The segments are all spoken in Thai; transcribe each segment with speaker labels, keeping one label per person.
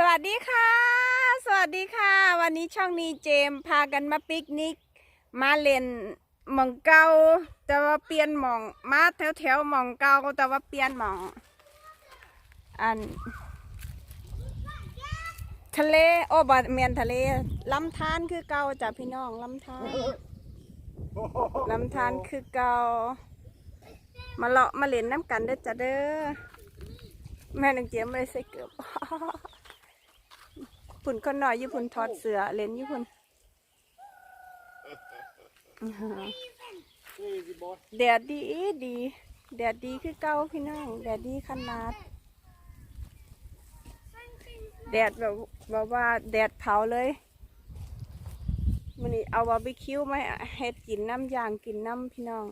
Speaker 1: สวัสดีค่ะ สวัสดีค่ะ วันนี้ช่องนี้เจมพากันมาปิกนิก มาเล่นหมองเก่าแต่ว่าเปลี่ยนหมองมาแถวแถวหมองเก่าแต่ว่าเปลี่ยนหมอง อัน ทะเลโอ้บะเมียนทะเลลำธารคือเก่าจ้ะพี่น้องลำธารลำธารคือเก่ามาเลาะมาเล่นน้ำกันเด้อจ้ะเด้อแม่นังเจียมไม่ได้ใส่เกือบ พุ่นคนหน่อยอยู่พุ่นถอดเสือเล่นอยู่พุ่นแดดดีดีแดดดีคือเก่าพี่น้องแดดดีขนาด แดดแบบแบบว่าแดดเผาเลยมันนี้เอาบาร์บีคิวมเฮ็ดกินน้ำยางกินน้ำพี่น้อง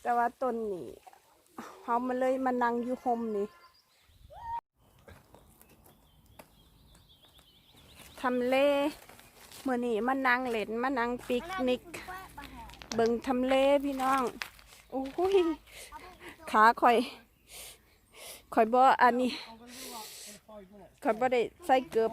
Speaker 1: แต่ว่าต้นนี่เขามาเลยมานั่งอยู่โฮมนี่ ทำเลเมื่อนี้มานั่งเล่นมานั่งปิกนิก เบิ่งทำเลพี่น้องโอ้ยขาข่อยข่อยบ่อันนี้ข่อยบ่ได้ใส่เกือบ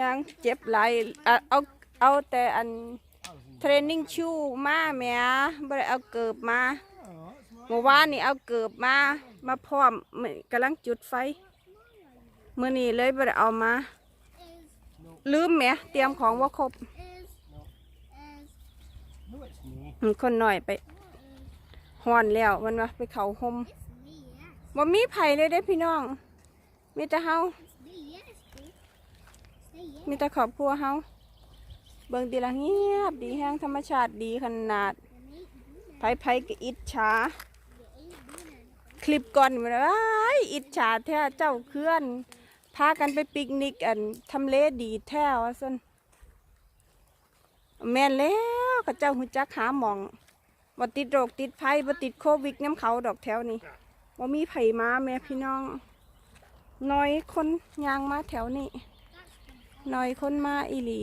Speaker 1: ยังเจ็บหลายอเอาเอาแต่อันเทรนนิ่งชูมาแหม่บ่ได้เอาเกือบมาเมื่อวานนี่เอาเกือบมามาพร้อมกำลังจุดไฟมื้อนี้เลยบ่ได้เอามา ลืมแหมเตรียมของบ่าครบคนหน่อยไปฮ้อนแล้วมันว่าไปเขาหมบ่มีไผ่เลยเด้พี่น้อง มีแต่เฮามีแต่ครอบครัวเฮาเบิ่งตีละเงียบดีแห้งธรรมชาติดีขนาดไผ่ไผ่ก็อิจฉาคลิปก่อนมันว้ายอิจฉาแท้เจ้าเคลื่อน พากันไปปิกนิกอันทำเลดีแท้ว่าซั่นแม่นแล้วก็เจ้าหูจักหาหมองบ่ติดโรคติดภัยบ่ติดโควิดน้ำเขาดอกแถวนี้บ่มีไผ่มาแม่พี่น้อง น้อยคนยางมาแถวนี้น่อยคนมาอีหลี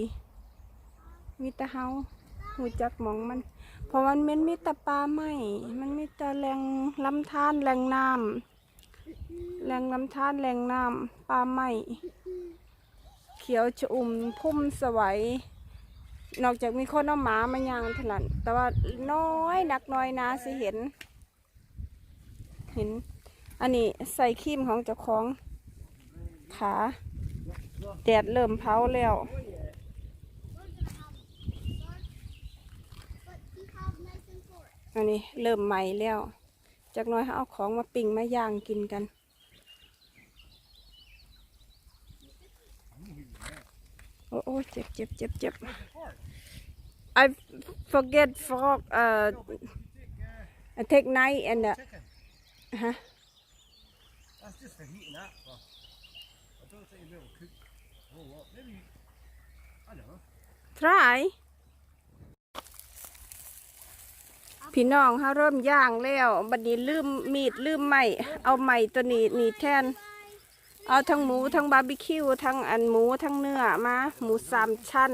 Speaker 1: มีต่เฮาหูจักหมองมัน เพราะมันเป็นมีต่ปลาไม้มันมีต่แหล่งลำธารแหล่งน้ำ แหล่งลำธารแหล่งน้ำปลาไม้เขียวชอุ่มพุ่มสวัยนอกจากมีคนเอาหมามาย่างเท่านั้นแต่ว่าน้อยนักน้อยนาสิเห็น เห็น อันนี้ใส่ครีมของเจ้าของขาแดดเริ่มเผาแล้ว อันนี้เริ่มใหม่แล้ว จากน้อยเขาเอาของมาปิ้งมาย่างกินกัน โอ้โอ้เจ็บเจ็บเจ็บเจ็บ I forget fork uh I take knife and uh, huh
Speaker 2: That's just for heating that. But I don't think you'll be able to cook a whole lot. Maybe, I don't know.
Speaker 1: try พี่น้องเขาเริ่มย่างแล้วบัดนี้ลืมมีดลืมไม้เอาไม้ตัวนี้นีแทน เอาทั้งหมูทั้งบาร์บีคิวทั้งอันหมูทั้งเนื้อมาหมูสามชั้น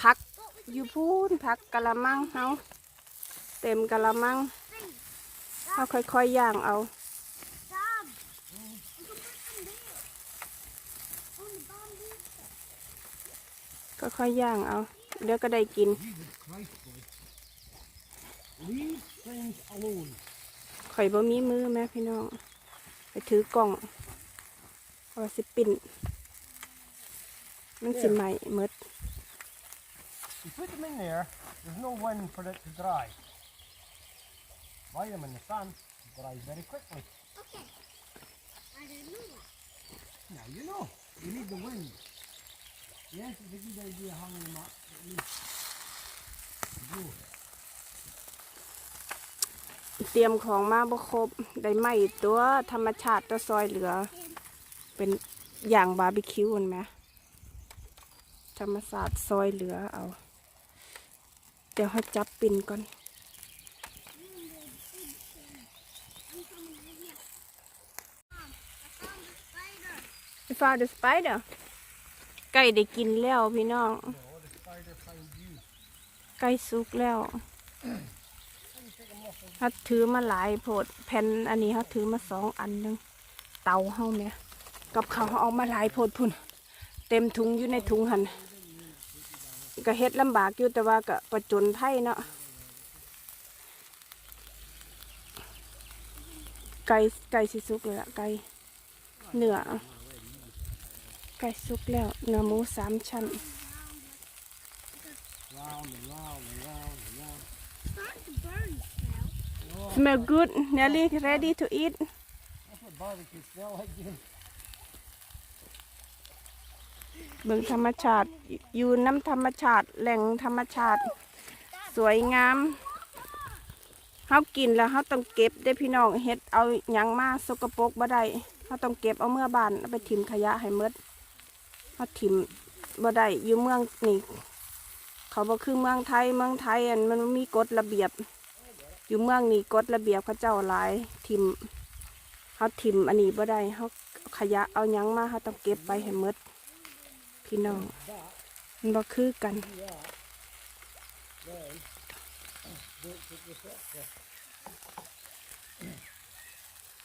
Speaker 1: พักยูพูนพักกะละมังเอาเต็มกะละมังเอาค่อยๆย่างเอาค่อยๆย่างเอา เดี๋ยวก็ได้กิน ข่อยบ่มีมือแม่พี่น้อง ไปถือกล่องเอาสิปิ่นมันสิใหม่หมด
Speaker 2: You put them in there, there's no wind for it to dry. Buy them in the sun, it dries very quickly. Now you know, you need the wind. Yes, it's a good idea hanging them up at least. to blow.
Speaker 1: เตรียมของมาบ่ครบได้ไหมตัวธรรมชาติตัวซอยเหลือ เป็นอย่างบาร์บีคิวเห็นไหมธรรมศาสตร์ซอยเหลือเอา เดี๋ยวเขาจับปิ่นก่อน I found the spider ไก่ได้กินแล้วพี่น้อง
Speaker 2: Oh, the spider found you.
Speaker 1: ใกล้สุกแล้ว เขาถือมาหลายโพดแผ่นอันนี้เขาถือมาสองอันหนึงเตาเฮาเนี่ยกับเขาเขาเอามาหลายโพดพุ่น เต็มถุงอยู่ในถุงหันก็เฮ็ดลำบากอยู่แต่ว่าก็ประจนไพ่เนาะไก่ไก่สิสุกเลยละไก่เนื้อไก่สุกแล้วเนื้อหมูสามชั้น smell good nearly ready to eat เบิ่งธรรมชาติอยู่น้ำธรรมชาติ แหล่งธรรมชาติ สวยงามเฮากินแล้วเฮาต้องเก็บได้พี่น้องเฮ็ดเอายังมาสกปรกบ่ได้เฮาต้องเก็บเอาเมื่อบานเอาไปถิ่มขยะให้หมดเฮาถิ่มบ่ได้อยู่เมืองนี่เขาบ่คือเมืองไทยเมืองไทยอันมันมีกฎระเบียบ อยู่เมืองนี่กฎระเบียบเขาเจ้าหลายถิ่มเฮาถิ่มอันนี้บ่ได้เฮาขยะเอายังมาเฮาต้องเก็บไปให้หมดพี่น้องมันบ่คือกัน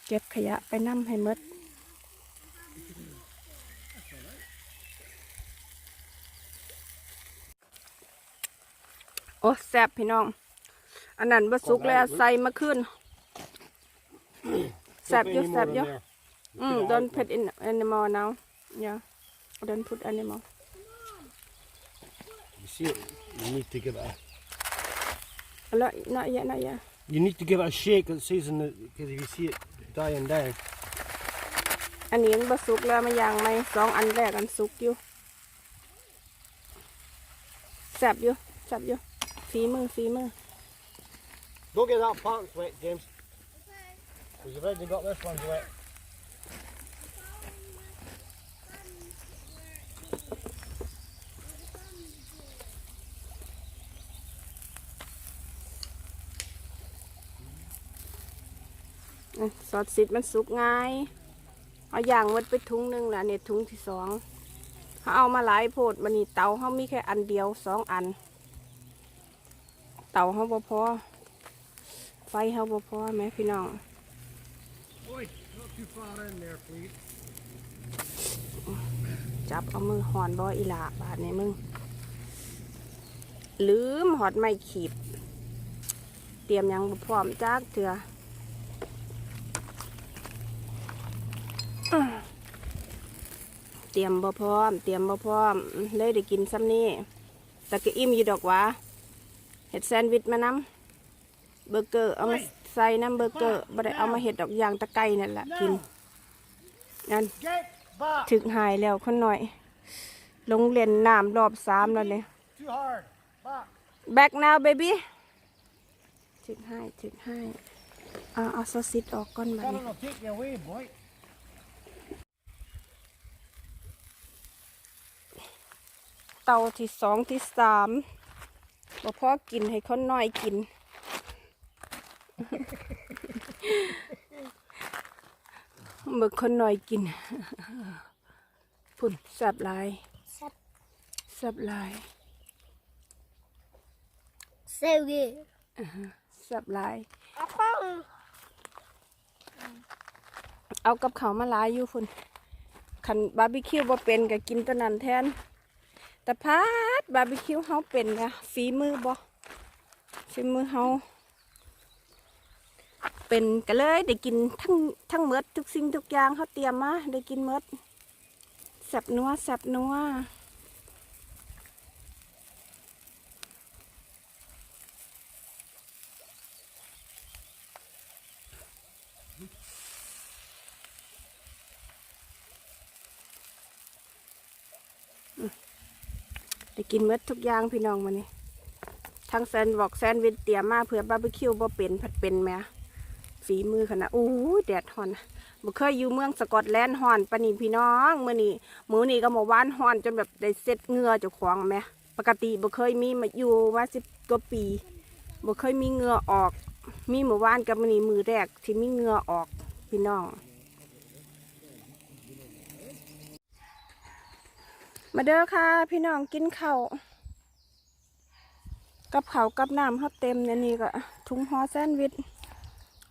Speaker 1: เก็บขยะไปนำให้หมดโอ้แซ่บพี่น้อง อันนั้นบะสุกแล้วใส่มาขึ้นแซ่บ
Speaker 2: Put
Speaker 1: อยู่
Speaker 2: any
Speaker 1: แซ่บ
Speaker 2: more
Speaker 1: อยู่
Speaker 2: in there.
Speaker 1: อืม don't put in anymore now yeah don't put anymore
Speaker 2: You see it? You need to give it a.
Speaker 1: not not yet not yet
Speaker 2: You need to give it a shake. It says in the because if you see it dying down.
Speaker 1: อันนี้ยังบะสุกแล้วมันยังไหมสองอันแรกอันสุกอยู่แซ่บอยู่แซ่บอยู่ฝีมือฝีมือ
Speaker 2: Don't get that pants wet, James. Because you've already got this one's wet.
Speaker 1: อะซอสซิดมันสุกง่าย เอาอย่างวัดไปถุงหนึ่งแล้วเนี่ยถุงที่สองเขาเอามาหลายโพดมันนี่เตาเขามีแค่อันเดียวสองอัน เตาเขาบ่พอ เขาบ่พอแหมพี่น้อง
Speaker 2: Oi, not too far in there, please.
Speaker 1: จับเอามือหอนบออีหลาบาดในมึง ลืมหอดไม่ขีดเตรียมหยังบ่พร้อมจากเถื่ออื้อเตรียมบ่พร้อม เตรียมบ่พร้อม เลยได้กินซ้ำนี่แต่ก็อิ่มอยู่ดอกหวะเห็ดแซนด์วิชมานำ เบอร์เกอร์เอามาใส่น้ำเบอร์เกอร์บ่ได้เอามาเห็ดดอกยางตะไคร้นั่นแหละกินนั่น
Speaker 2: Get back.
Speaker 1: ถึกหายแล้วคนหน่อย ลงเรียนน้ำรอบสามแล้วเนี่ย
Speaker 2: Too hard. Back.
Speaker 1: back now baby ถึกให้ถึกให้เอาเอาซอสซิดออกก่อนมา
Speaker 2: Karen will take you away, boy.
Speaker 1: เตาที่สองที่สามบ่พอกินให้คนน้อยกิน เบิกคนน้อยกินพุ่นแซ่บหลายแซ่บหลาย
Speaker 3: So good.
Speaker 1: แซ่บหลาย
Speaker 3: Apple.
Speaker 1: เอากับเขาวมาหลายอยู่พุ่นขันบาร์บีคิวบ่เป็นก็กินตัวนั้นแทนแต่พาดบาร์บีคิวเฮาเป็นนะฝีมือบ่ฝีมือเฮา เป็นก็เลยได้กินทั้งทั้งเมดทุกสิ่งทุกอย่างเขาเตรียมมาได้กินเมดแซบนัวแซบนัวได้กินเมดทุกอย่างพี่น้องมานี่ทั้งแซนบอกแซนด์วิชเตรียมมาเผื่อบาร์บีคิวบ่เป็นผัดเป็นแหม ฝีมือขนาดอู้แดดฮอนบ่เคยอยู่เมืองสกอตแลนด์ฮอนปานนี้พี่น้องมื้อนี้มื้อนี้ก็มาว่านฮอนจนแบบได้เซ็ดเงือเจ้าของแหม่ปกติบ่เคยมีมาอยู่มา10กว่าปีบ่เคยมีเงือออก มีเมื่อวานกับมื้อนี้มือแรกที่มีเงือออกพี่น้อง มาเด้อค่ะ พี่น้องกินข้าวกับข้าวกับน้ำเขาเต็มเนี่ยนี่ก็ถุงห่อแซนด์วิช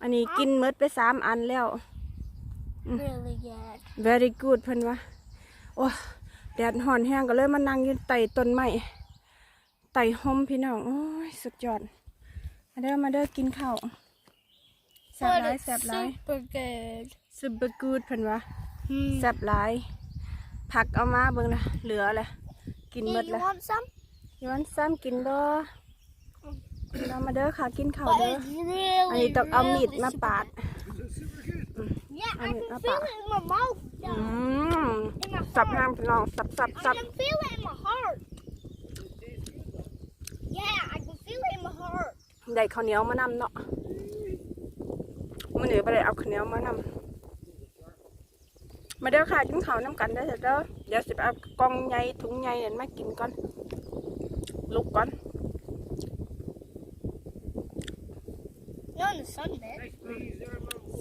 Speaker 1: อันนี้กินหมดไปสามอันแล้ว
Speaker 3: really good.
Speaker 1: very good เพิ่นว่าโอ้แดดห่อนแห้งก็เลยมานั่งอยู่ใต้ต้นไม้ใต้ห่มพี่น้องโอ้ยสุดยอดมาเด้อมาเด้อกินข้าวแซ่บหลาย
Speaker 3: it's
Speaker 1: แซ่บหลาย
Speaker 3: super good.
Speaker 1: super good เพิ่นว่า
Speaker 3: Hmm.
Speaker 1: แซ่บหลายผักเอามาเบิ่งนะเหลือเลยกินหม
Speaker 3: Yeah,
Speaker 1: ด
Speaker 3: you
Speaker 1: เลย
Speaker 3: want some?
Speaker 1: ยวันซ้ำกินบ่ เรามาเด้อค่ะกินข้าว
Speaker 3: But
Speaker 1: เด้อ
Speaker 3: it's
Speaker 1: อัน
Speaker 3: really,
Speaker 1: นี้ต้องเอามีด
Speaker 3: really
Speaker 1: มา
Speaker 3: super
Speaker 1: ปาด
Speaker 3: good. Yeah, I
Speaker 1: I
Speaker 3: can
Speaker 1: need a
Speaker 3: feel
Speaker 1: bar.
Speaker 3: it in my mouth.
Speaker 1: อื
Speaker 3: now.
Speaker 1: ม
Speaker 3: In my
Speaker 1: สับ
Speaker 3: heart.
Speaker 1: ห้ามพี่น้องสับสับ
Speaker 3: I
Speaker 1: สับ
Speaker 3: can feel it in my heart. Yeah, I can feel it in my heart.
Speaker 1: ได้ข้าวเหนียวมานำเนาะมื้อนี้บ่ได้เอาข้าวเหนียวมานำมาเด้อค่ะกินข้าวน้ำกันเด้อเด้อเดี๋ยวสิไปเอากล่องใหญ่ถุงใหญ่นั่นมากินก่อนลุกก่อน
Speaker 3: Not in the sun, man.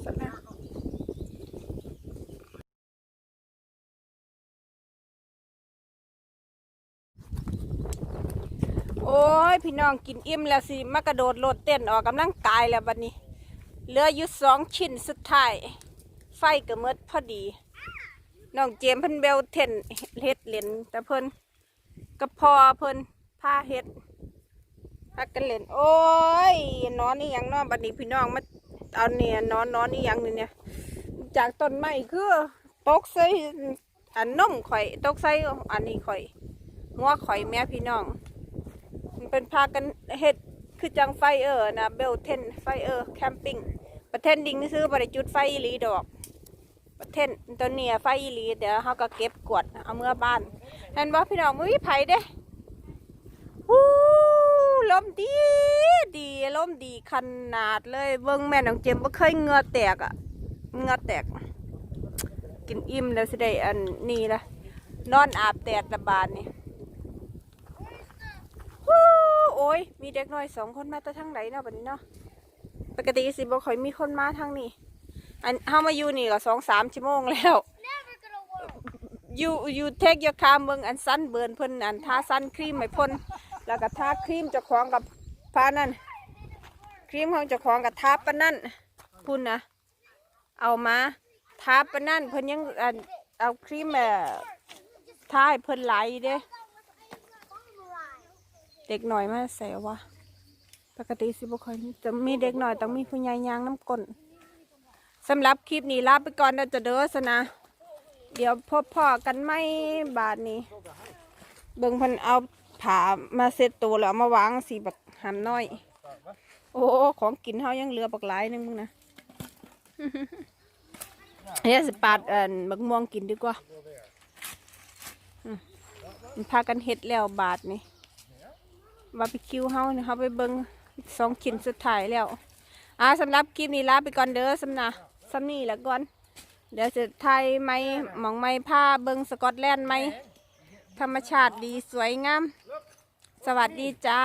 Speaker 1: สับแม่โอ้ย พี่น้องกินอิ่มแล้วสิมากระโดดโลดเต้นออกกำลังกายแล้วบัดนี้ เหลืออยู่สองชิ้นสุดท้าย ไฟก็หมดพอดีน้องเจมเพิ่นเบลเทนเฮ็ดเล่นแต่เพิ่นกับพอเพิ่นพาเฮ็ด พักกันเล่น โอ้ยนอนนี่ยังนอนบัดนี้พี่น้องมาเอาเนี่ยนอนนอนนี่ยังนี่เนี่ย จากต้นไม้คือตกใส่อันนมข่อยตกใส่อันนี้ข่อยหัวข่อยแม่พี่น้อง มันเป็นพากันเฮ็ดคือจังไฟเออนะเบลเทนไฟเออแคมปิ้งประเทนดิงซื้อบริจุดไฟอีลีดอก ประเทนตัวเนี้ยไฟอีลีเดี๋ยวเขาก็เก็บกวดเอาเมื่อบ้านเห็นบ่พี่น้องมือไผเด้ ลมดีดีลมดีขนาดเลยเบิ่งแม่น้องเจมส์บ่เคยเหงือแตกอะเหงือแตก กินอิ่มแล้วสิได้อันนี้ละนอนอาบแดดระบาดนี่ฮู้โอ้ยมีเด็กน้อยสองคนมาแต่ทางไหนเนาะบัดนี้เนาะปกติสิบ่ค่อยมีคนมาทางนี้อันเฮามาอยู่นี่ก็สองสามชั่วโมงแล้ว
Speaker 3: Never gonna work.
Speaker 1: you you take your car เบิ่งอันซันเบิร์นเพิ่นอันทาซันครีมให้เพ่น แล้วก็ทาครีมเจ้าของกับพานั่นครีมของเจ้าของกับทาปนั่นพุ่นนะเอามาทาปนั่นเพิ่นยังเอาครีมเอ่อทาให้เพิ่นไหลเด้เด็กหน่อยมาใส่วะปกติสิบุคอยจะมีเด็กหน่อยต้องมีผู้ใหญ่ยางน้ำก้นสำหรับคลิปนี้ลาไปก่อนนะจะเด้อสนะ เดี๋ยวพบพ่อกันไม่บาทนี้ เบิ่งพันเอา ผามาเซ็ตตัวแล้วมาวางสีบักหำน้อย โอ้ของกินเฮายังเหลือบักหลายหนึงมึงนะเฮ้ยสิปาดเอ่อบักม่วงกินดีกว่ามันพากันเฮ็ดแล้วบาทนี่บาร์บีคิวเฮาเนี่ยเฮาไปเบิ่งสองชิ้นสุดท้ายแล้วอ่าสำหรับคลิปนี้ลาไปก่อนเด้อสำนะสำนี่ละก่อน เดี๋ยวจะถ่ายไม้หมองไหมผ้าเบิ่งสกอตแลนด์ไหมธรรมชาติดีสวยงาม สวัสดีจ้า